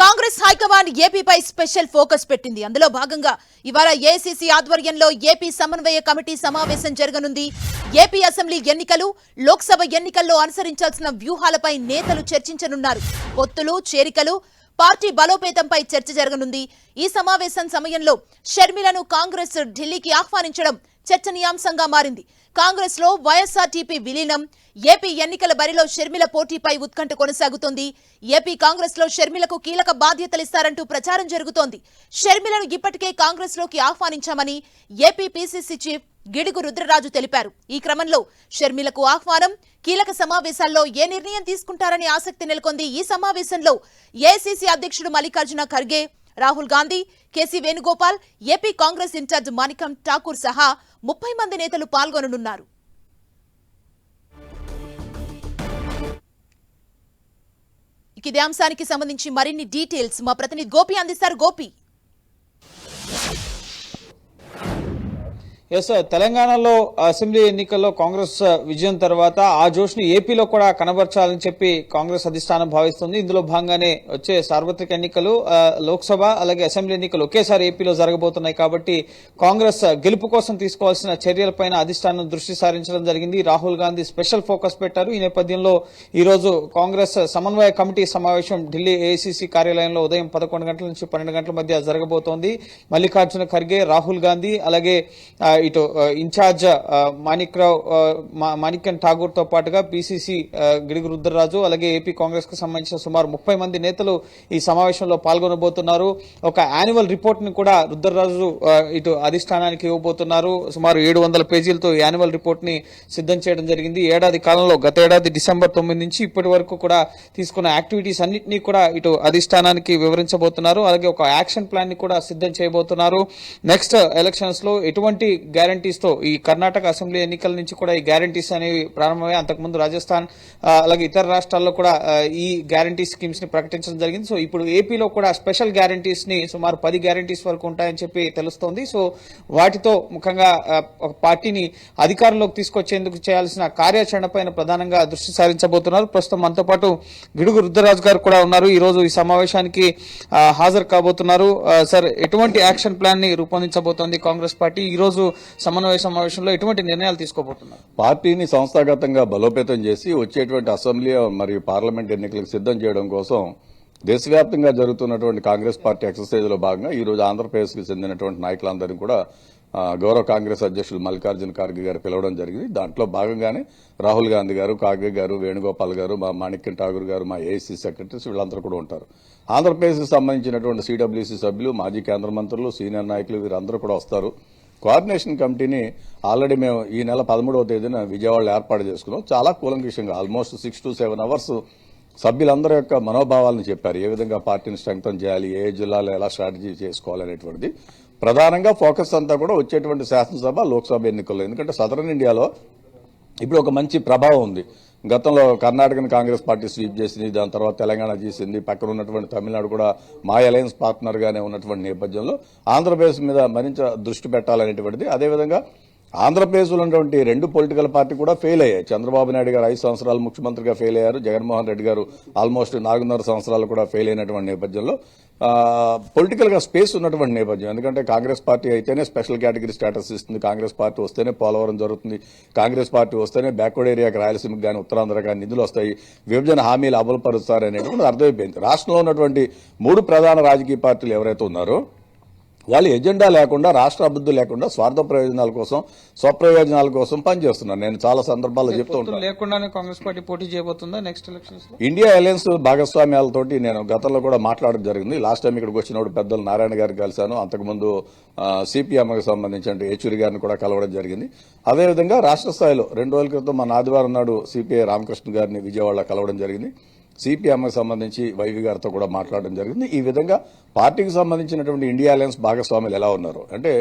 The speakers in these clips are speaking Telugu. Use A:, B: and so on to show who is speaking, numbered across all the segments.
A: కాంగ్రెస్ హైకమాండ్ ఏపీపై స్పెషల్ ఫోకస్ పెట్టింది. అందులో భాగంగా ఇవాళ ఏసీసీ ఆధ్వర్యంలో ఏపీ సమన్వయ కమిటీ సమావేశం జరగనుంది. ఏపీ అసెంబ్లీ ఎన్నికలు లోక్సభ ఎన్నికల్లో అనుసరించాల్సిన వ్యూహాలపై నేతలు చర్చించనున్నారు. పొత్తులు చేరికలు పార్టీ బలోపేతంపై చర్చ జరగనుంది. ఈ సమావేశం సమయంలో షర్మిలను కాంగ్రెస్ ఢిల్లీకి ఆహ్వానించడం చర్చనీయాంశంగా మారింది. కాంగ్రెస్లో వైఎస్ఆర్టీపీ విలీనం ఏపీ ఎన్నికల బరిలో షర్మిల పోటీపై ఉత్కంఠ కొనసాగుతోంది. ఏపీ కాంగ్రెస్లో షర్మిలకు కీలక బాధ్యతలిస్తారంటూ ప్రచారం జరుగుతోంది. షర్మిలను ఇప్పటికే కాంగ్రెస్లోకి ఆహ్వానించామని AP PCC chief Gidugu Rudraraju తెలిపారు. ఈ క్రమంలో షర్మిలకు ఆహ్వానం కీలక సమావేశాల్లో ఏ నిర్ణయం తీసుకుంటారని ఆసక్తి నెలకొంది. ఈ సమావేశంలో ఏసీసీ అధ్యక్షుడు Mallikarjuna Kharge Rahul Gandhi KC Venugopal AP Congress in charge Manickam Tagore సహా ముప్పై మంది నేతలు పాల్గొననున్నారు. ఇదే అంశానికి సంబంధించి మరిన్ని డీటెయిల్స్ మా ప్రతినిధి గోపి అందిస్తారు. గోపి.
B: ఎస్ తెలంగాణలో అసెంబ్లీ ఎన్నికల్లో కాంగ్రెస్ విజయం తర్వాత ఆ జోష్ని ఏపీలో కూడా కనబర్చాలని చెప్పి కాంగ్రెస్ అధిష్టానం భావిస్తుంది. ఇందులో భాగంగానే వచ్చే సార్వత్రిక ఎన్నికలు లోక్సభ అలాగే అసెంబ్లీ ఎన్నికలు ఒకేసారి ఏపీలో జరగబోతున్నాయి కాబట్టి కాంగ్రెస్ గెలుపు కోసం తీసుకోవాల్సిన చర్యలపైన అధిష్టానం దృష్టి సారించడం జరిగింది. రాహుల్ గాంధీ స్పెషల్ ఫోకస్ పెట్టారు. ఈ నేపథ్యంలో ఈ రోజు కాంగ్రెస్ సమన్వయ కమిటీ సమావేశం ఢిల్లీ ఏఐసీసీ కార్యాలయంలో ఉదయం పదకొండు గంటల నుంచి పన్నెండు గంటల మధ్య జరగబోతోంది. మల్లికార్జున ఖర్గే రాహుల్ గాంధీ అలాగే ఇటు ఇన్ఛార్జ్ ఆ, మాణిక్రావు ఆ, మాణిక్యం పాటుగా పిసిసి గిడుగు రుద్రరాజు అలాగే ఏపీ కాంగ్రెస్కు సంబంధించిన సుమారు ముప్పై మంది నేతలు ఈ సమావేశంలో పాల్గొనబోతున్నారు. ఒక యాన్యువల్ రిపోర్ట్ని కూడా రుద్రరాజు ఇటు అధిష్టానానికి ఇవ్వబోతున్నారు. సుమారు ఏడు వందల పేజీలతో యాన్యువల్ రిపోర్ట్ని సిద్ధం చేయడం జరిగింది. ఏడాది కాలంలో గత ఏడాది డిసెంబర్ తొమ్మిది నుంచి ఇప్పటి వరకు కూడా తీసుకున్న యాక్టివిటీస్ అన్నింటినీ కూడా ఇటు అధిష్టానానికి వివరించబోతున్నారు. అలాగే ఒక యాక్షన్ ప్లాన్ని కూడా సిద్ధం చేయబోతున్నారు. నెక్స్ట్ ఎలక్షన్స్లో ఎటువంటి గ్యారంటీస్తో ఈ కర్ణాటక అసెంబ్లీ ఎన్నికల నుంచి కూడా ఈ గ్యారంటీస్ అనేవి ప్రారంభమై అంతకుముందు రాజస్థాన్ అలాగే ఇతర రాష్ట్రాల్లో కూడా ఈ గ్యారంటీ స్కీమ్స్ని ప్రకటించడం జరిగింది. సో ఇప్పుడు ఏపీలో కూడా స్పెషల్ గ్యారంటీస్ని సుమారు పది గ్యారంటీస్ వరకు ఉంటాయని చెప్పి తెలుస్తోంది. సో వాటితో ముఖ్యంగా ఒక పార్టీని అధికారంలోకి తీసుకొచ్చేందుకు చేయాల్సిన కార్యాచరణ పైన ప్రధానంగా దృష్టి సారించబోతున్నారు. ప్రస్తుతం మనతో పాటు గిడుగు రుద్రరాజు గారు కూడా ఉన్నారు. ఈ రోజు ఈ సమావేశానికి హాజరు కాబోతున్నారు. సార్ ఎటువంటి యాక్షన్ ప్లాన్ని రూపొందించబోతోంది కాంగ్రెస్ పార్టీ? ఈ రోజు సమన్వయ సమావేశంలో ఎటువంటి నిర్ణయాలు తీసుకోబోతున్నారు?
C: పార్టీని సంస్థాగతంగా బలోపేతం చేసి వచ్చేటువంటి అసెంబ్లీ మరియు పార్లమెంట్ ఎన్నికలకు సిద్ధం చేయడం కోసం దేశవ్యాప్తంగా జరుగుతున్నటువంటి కాంగ్రెస్ పార్టీ ఎక్సర్సైజ్లో భాగంగా ఈ రోజు ఆంధ్రప్రదేశ్కి చెందినటువంటి నాయకులందరినీ కూడా గౌరవ కాంగ్రెస్ అధ్యక్షులు మల్లికార్జున ఖార్గే గారు పిలవడం జరిగింది. దాంట్లో భాగంగానే రాహుల్ గాంధీ గారు ఖార్గే గారు వేణుగోపాల్ గారు మా మాణిక్యం ఠాగూర్ గారు మా ఏఐసీ సెక్రటరీస్ వీళ్ళందరూ కూడా ఉంటారు. ఆంధ్రప్రదేశ్కి సంబంధించినటువంటి సిడబ్ల్యూసీ సభ్యులు మాజీ కేంద్ర మంత్రులు సీనియర్ నాయకులు వీరందరూ కూడా వస్తారు. కోఆర్డినేషన్ కమిటీని ఆల్రెడీ మేము ఈ నెల పదమూడవ తేదీన విజయవాడలో ఏర్పాటు చేసుకున్నాం. చాలా కూలంకషంగా almost six to seven hours సభ్యులందరి యొక్క మనోభావాలను చెప్పారు. ఏ విధంగా పార్టీని స్ట్రెంగ్తన్ చేయాలి ఏ జిల్లాలో ఎలా స్ట్రాటజీ చేసుకోవాలనేటువంటిది ప్రధానంగా ఫోకస్ అంతా కూడా వచ్చేటువంటి శాసనసభ లోక్సభ ఎన్నికల్లో. ఎందుకంటే సదరన్ ఇండియాలో ఇప్పుడు ఒక మంచి ప్రభావం ఉంది. గతంలో కర్ణాటకను కాంగ్రెస్ పార్టీ స్వీప్ చేసింది దాని తర్వాత తెలంగాణ చేసింది పక్కన ఉన్నటువంటి తమిళనాడు కూడా మా అలయన్స్ పార్ట్నర్గానే ఉన్నటువంటి నేపథ్యంలో ఆంధ్రప్రదేశ్ మీద మరింత దృష్టి పెట్టాలనేటువంటిది. అదేవిధంగా ఆంధ్రప్రదేశ్లో ఉన్నటువంటి రెండు పొలిటికల్ పార్టీ కూడా ఫెయిల్ అయ్యాయి. చంద్రబాబు నాయుడు గారు ఐదు సంవత్సరాలు ముఖ్యమంత్రిగా ఫెయిల్ అయ్యారు. జగన్మోహన్ రెడ్డి గారు ఆల్మోస్ట్ నాలుగున్నర సంవత్సరాలు కూడా ఫెయిల్ అయినటువంటి నేపథ్యంలో పొలిటికల్గా స్పేస్ ఉన్నటువంటి నేపథ్యం. ఎందుకంటే కాంగ్రెస్ పార్టీ అయితేనే స్పెషల్ కేటగిరీ స్టేటస్ ఇస్తుంది. కాంగ్రెస్ పార్టీ వస్తేనే పోలవరం జరుగుతుంది. కాంగ్రెస్ పార్టీ వస్తేనే బ్యాక్వర్డ్ ఏరియాకి రాయలసీమకి కానీ ఉత్తరాంధ్ర కానీ నిధులు వస్తాయి. విభజన హామీలు అమలు పరుస్తారు అనేటువంటి అర్థమైపోయింది. రాష్ట్రంలో ఉన్నటువంటి మూడు ప్రధాన రాజకీయ పార్టీలు ఎవరైతే ఉన్నారో వాళ్ళు ఎజెండా లేకుండా రాష్ట్ర అభివృద్ధి లేకుండా స్వార్థ ప్రయోజనాల కోసం స్వప్రయోజనాల కోసం పనిచేస్తున్నారు. నేను చాలా సందర్భాల్లో చెప్తూ ఉంటాను.
B: లేకుండానే కాంగ్రెస్ పార్టీ పోటీ చేయబోతుందా నెక్స్ట్ ఎలక్షన్స్
C: ఇండియా అలయన్స్ భాగస్వామ్యాలతోటి నేను గతంలో కూడా మాట్లాడడం జరిగింది. లాస్ట్ టైం ఇక్కడికి వచ్చినప్పుడు పెద్దలు నారాయణ గారిని కలిశాను. అంతకుముందు సిపిఎంకి సంబంధించి ఏచూరి గారిని కూడా కలవడం జరిగింది. అదేవిధంగా రాష్ట్ర స్థాయిలో రెండు రోజుల క్రితం మన ఆదివారం నాడు సిపిఐ రామకృష్ణ గారిని విజయవాడలో కలవడం జరిగింది. సిపిఎంకి సంబంధించి వైవి గారితో కూడా మాట్లాడడం జరిగింది. ఈ విధంగా పార్టీకి సంబంధించినటువంటి ఇండియా అలయన్స్ భాగస్వాములు ఎలా ఉన్నారు? అంటే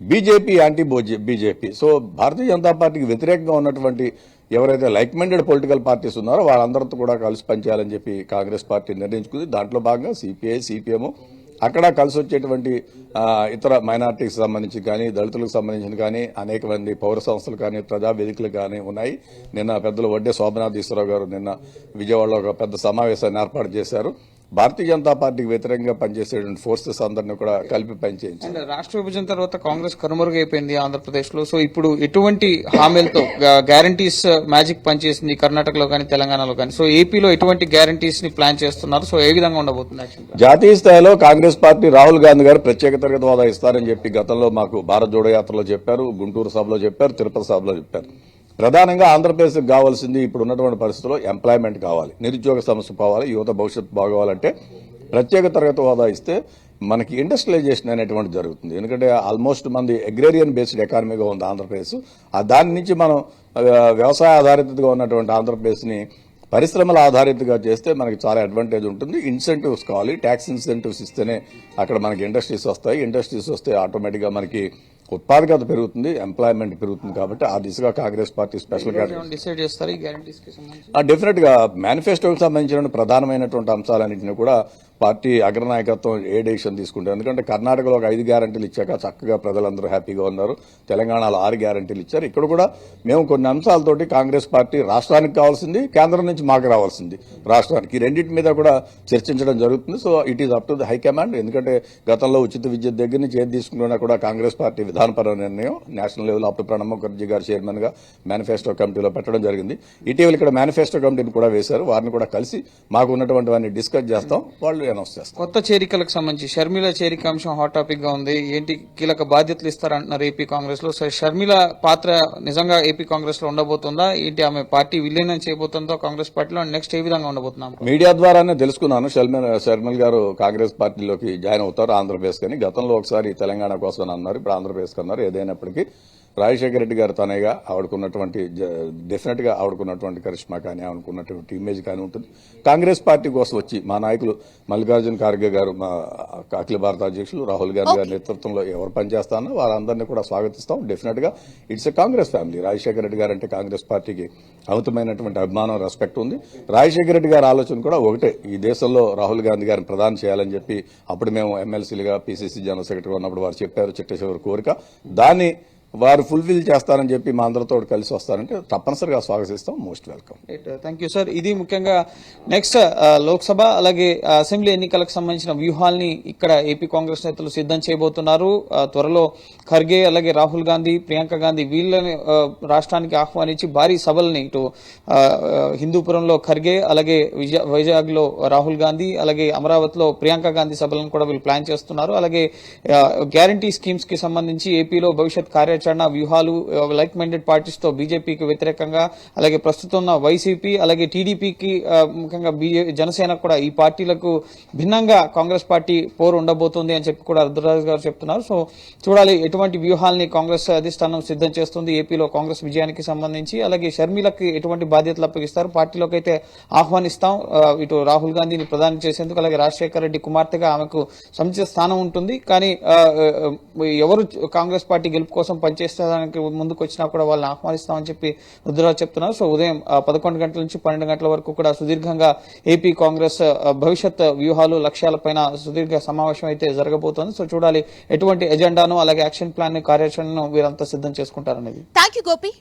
C: BJP anti BJP. So Bharatiya Janata పార్టీకి వ్యతిరేకంగా ఉన్నటువంటి ఎవరైతే లైక్ మైండెడ్ పొలిటికల్ పార్టీస్ ఉన్నారో వాళ్ళందరితో కూడా కలిసి పనిచేయాలని చెప్పి కాంగ్రెస్ పార్టీ నిర్ణయించుకుంది. దాంట్లో భాగంగా సిపిఐ సిపిఎం అక్కడ కలిసి వచ్చేటువంటి ఇతర మైనార్టీకి సంబంధించి కానీ దళితులకు సంబంధించిన కానీ అనేక మంది పౌర సంస్థలు కానీ ప్రజా వేదికలు కానీ ఉన్నాయి. నిన్న పెద్దలు వడ్డే శోభనాథ్ ఈశ్వరరావు గారు నిన్న విజయవాడలో ఒక పెద్ద సమావేశాన్ని ఏర్పాటు చేశారు. భారతీయ జనతా పార్టీకి వ్యతిరేకంగా పనిచేసేటువంటి ఫోర్సెస్ అందరినీ కూడా కలిపి పనిచేయించారు.
B: అండ్ రాష్ట్ర విభజన తర్వాత కాంగ్రెస్ కనుమరుగైపోయింది ఆంధ్రప్రదేశ్లో సో ఇప్పుడు ఎటువంటి హామీలతో గ్యారంటీస్ మ్యాజిక్ పనిచేసింది కర్ణాటకలో కానీ తెలంగాణలో కానీ? సో ఏపీలో ఎటువంటి గ్యారంటీస్ని ప్లాన్ చేస్తున్నారు? సో ఏ విధంగా ఉండబోతుంది?
C: జాతీయ స్థాయిలో కాంగ్రెస్ పార్టీ రాహుల్ గాంధీ గారు ప్రత్యేక తరగతి హోదా ఇస్తారని చెప్పి గతంలో మాకు భారత్ జోడో యాత్రలో చెప్పారు గుంటూరు సభలో చెప్పారు తిరుపతి సభలో చెప్పారు. ప్రధానంగా ఆంధ్రప్రదేశ్కి కావాల్సింది ఇప్పుడు ఉన్నటువంటి పరిస్థితుల్లో ఎంప్లాయ్మెంట్ కావాలి. నిరుద్యోగ సమస్య పోవాలి యువత భవిష్యత్తు బాగోవాలంటే ప్రత్యేక తరగతి హోదా ఇస్తే మనకి ఇండస్ట్రియలైజేషన్ అనేటువంటి జరుగుతుంది. ఎందుకంటే ఆల్మోస్ట్ మంది అగ్రేరియన్ బేస్డ్ ఎకానమీగా ఉంది ఆంధ్రప్రదేశ్. ఆ దాని నుంచి మనం వ్యవసాయ ఆధారితగా ఉన్నటువంటి ఆంధ్రప్రదేశ్ని పరిశ్రమల ఆధారితగా చేస్తే మనకి చాలా అడ్వాంటేజ్ ఉంటుంది. ఇన్సెంటివ్స్ కావాలి. ట్యాక్స్ ఇన్సెంటివ్స్ ఇస్తేనే అక్కడ మనకి ఇండస్ట్రీస్ వస్తాయి. ఇండస్ట్రీస్ వస్తే ఆటోమేటిక్గా మనకి ఉత్పాదకత పెరుగుతుంది ఎంప్లాయ్మెంట్ పెరుగుతుంది కాబట్టి ఆ దిశగా కాంగ్రెస్ పార్టీ స్పెషల్
B: డిసైడ్ చేస్తారు
C: డెఫినెట్గా మేనిఫెస్టోకి సంబంధించిన ప్రధానమైనటువంటి అంశాలన్నింటినీ కూడా పార్టీ అగ్రనాయకత్వం ఏ డెసిషన్ తీసుకుంటారు? ఎందుకంటే కర్ణాటకలో ఒక ఐదు గ్యారంటీలు ఇచ్చాక చక్కగా ప్రజలందరూ హ్యాపీగా ఉన్నారు. తెలంగాణలో ఆరు గ్యారంటీలు ఇచ్చారు. ఇక్కడ కూడా మేము కొన్ని అంశాలతోటి కాంగ్రెస్ పార్టీ రాష్ట్రానికి కావాల్సింది కేంద్రం నుంచి మాకు రావాల్సింది రాష్ట్రానికి. ఈ రెండింటి మీద కూడా చర్చించడం జరుగుతుంది. So it is up to the high command ఎందుకంటే గతంలో ఉచిత విద్య దగ్గర నుంచి ఏది తీసుకున్నా కూడా కాంగ్రెస్ పార్టీ విధానపర నిర్ణయం నేషనల్ లెవెల్ అప్పుడు ప్రణబ్ ముఖర్జీ గారు చైర్మన్గా మేనిఫెస్టో కమిటీలో పెట్టడం జరిగింది. ఇటీవల ఇక్కడ మేనిఫెస్టో కమిటీని కూడా వేశారు. వారిని కూడా కలిసి మాకు ఉన్నటువంటివన్నీ డిస్కస్ చేస్తాం. వాళ్ళు అనౌన్స్ చేస్తాం.
B: కొత్త చేరికలకు సంబంధించి షర్మిల చేరిక అంశం హాట్ టాపిక్గా ఉంది. ఏంటి? కీలక బాధ్యతలు ఇస్తారంటున్నారు ఏపీ కాంగ్రెస్లో షర్మిల పాత్ర నిజంగా ఏపీ కాంగ్రెస్లో ఉండబోతుందా? ఏంటి? ఆమె పార్టీ విలీనం చేయబోతుందో కాంగ్రెస్ పార్టీలో? నెక్స్ట్ ఏ విధంగా ఉండబోతున్నాం
C: మీడియా ద్వారానే తెలుసుకున్నాను. షర్మిల షర్మిల్ గారు కాంగ్రెస్ పార్టీలోకి జాయిన్ అవుతారు ఆంధ్రప్రదేశ్ కానీ గతంలో ఒకసారి తెలంగాణ కోసం అని అన్నారు. ఇప్పుడు ఆంధ్రప్రదేశ్ అన్నారు. ఏదైనప్పటికీ రాజశేఖర రెడ్డి గారు తనగా ఆవిడకున్నటువంటి డెఫినెట్గా ఆవిడకున్నటువంటి కరిష్మా కానీ ఆవిడకున్నటువంటి ఇమేజ్ కానీ ఉంటుంది. కాంగ్రెస్ పార్టీ కోసం వచ్చి మా నాయకులు మల్లికార్జున ఖార్గే గారు మా అఖిల భారత అధ్యక్షులు రాహుల్ గాంధీ గారి నేతృత్వంలో ఎవరు పనిచేస్తానో వారందరినీ కూడా స్వాగతిస్తాం. డెఫినెట్గా it's a Congress family. Rajasekhara Reddy గారు అంటే కాంగ్రెస్ పార్టీకి అమితమైనటువంటి అభిమానం రెస్పెక్ట్ ఉంది. రాజశేఖర రెడ్డి గారి ఆలోచన కూడా ఒకటే. ఈ దేశంలో రాహుల్ గాంధీ గారిని ప్రధాని చేయాలని చెప్పి అప్పుడు మేము ఎమ్మెల్సీలుగా పీసీసీ జనరల్ సెక్రటరీ ఉన్నప్పుడు వారు చెప్పారు చిట్టేశ్వర కోరిక. దాన్ని వారు ఫుల్ఫిల్ చేస్తారని చెప్పి మా అందరితో కలిసి వస్తారంటే తప్పనిసరిగా స్వాగతిస్తాం. Most welcome
B: thank you sir ఇది ముఖ్యంగా నెక్స్ట్ uh, లోక్సభ అలాగే uh, అసెంబ్లీ ఎన్నికలకు సంబంధించిన వ్యూహాల్ని ఇక్కడ ఏపీ కాంగ్రెస్ నేతలు సిద్ధం చేయబోతున్నారు. Uh, త్వరలో ఖర్గే అలాగే రాహుల్ గాంధీ ప్రియాంక గాంధీ వీళ్ళని రాష్ట్రానికి ఆహ్వానించి భారీ సభల్ని ఇటు హిందూపురంలో ఖర్గే అలాగే విజయ రాహుల్ గాంధీ అలాగే అమరావతిలో ప్రియాంక గాంధీ సభలను కూడా వీళ్ళు ప్లాన్ చేస్తున్నారు. అలాగే గ్యారంటీ స్కీమ్స్కి సంబంధించి ఏపీలో భవిష్యత్ కార్యాచరణ వ్యూహాలు లైక్ మైండెడ్ పార్టీస్తో బీజేపీకి వ్యతిరేకంగా అలాగే ప్రస్తుతం ఉన్న వైసీపీ అలాగే టీడీపీకి ముఖ్యంగా బీజే జనసేన కూడా ఈ పార్టీలకు భిన్నంగా కాంగ్రెస్ పార్టీ పోరు ఉండబోతుంది అని చెప్పి కూడా రుద్రరాజు గారు చెప్తున్నారు. సో చూడాలి ఎటువంటి వ్యూహాల్ని కాంగ్రెస్ అధిష్టానం సిద్ధం చేస్తుంది ఏపీలో కాంగ్రెస్ విజయానికి సంబంధించి అలాగే షర్మిలకి ఎటువంటి బాధ్యతలు అప్పగిస్తారు పార్టీలోకి అయితే ఆహ్వానిస్తాం ఇటు రాహుల్ గాంధీని ప్రధాని చేసేందుకు అలాగే రాజశేఖర రెడ్డి కుమార్తెగా ఆమెకు సముచిత స్థానం ఉంటుంది. కానీ ఎవరు కాంగ్రెస్ పార్టీ గెలుపు కోసం పనిచేసేదానికి ముందుకు వచ్చినా కూడా వాళ్ళని ఆహ్వానిస్తామని చెప్పి రుద్రరాజు చెప్తున్నారు. సో ఉదయం పదకొండు గంటల నుంచి పన్నెండు గంటల వరకు కూడా సుదీర్ఘంగా ఏపీ కాంగ్రెస్ భవిష్యత్ వ్యూహాలు లక్ష్యాలపైన సుదీర్ఘ సమావేశం అయితే జరగబోతోంది. సో చూడాలి ఎటువంటి ఎజెండాను అలాగే యాక్షన్ ప్లాన్ కార్యాచరణను వీరంతా సిద్ధం చేసుకుంటారనేది.
A: Thank you Gopi.